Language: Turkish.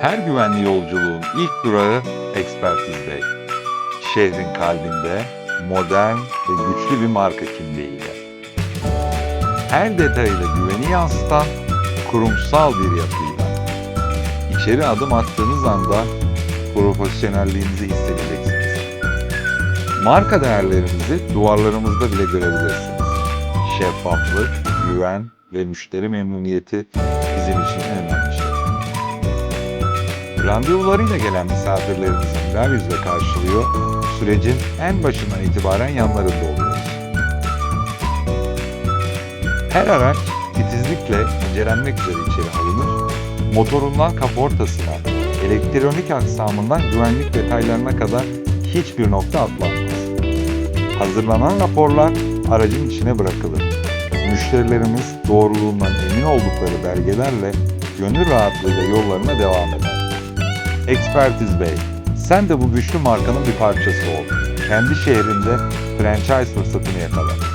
Her güvenli yolculuğun ilk durağı Ekspertiz Bey. Şehrin kalbinde modern ve güçlü bir marka kimliğiyle. Her detayıyla güveni yansıtan kurumsal bir yapıyla. İçeri adım attığınız anda profesyonelliğinizi hissedeceksiniz. Marka değerlerimizi duvarlarımızda bile görebilirsiniz. Şeffaflık, güven ve müşteri memnuniyeti bizim için en önemli şey. Randevularıyla gelen misafirlerimizi güler yüzle karşılıyor, sürecin en başından itibaren yanlarında oluyoruz. Her araç titizlikle incelenmek üzere içeri alınır, motorundan kaportasına, elektronik aksamından güvenlik detaylarına kadar hiçbir nokta atlanmaz. Hazırlanan raporlar aracın içine bırakılır. Müşterilerimiz doğruluğundan emin oldukları belgelerle gönül rahatlığıyla yollarına devam eder. Ekspertiz Bey, sen de bu güçlü markanın bir parçası ol. Kendi şehrinde franchise fırsatını yakala.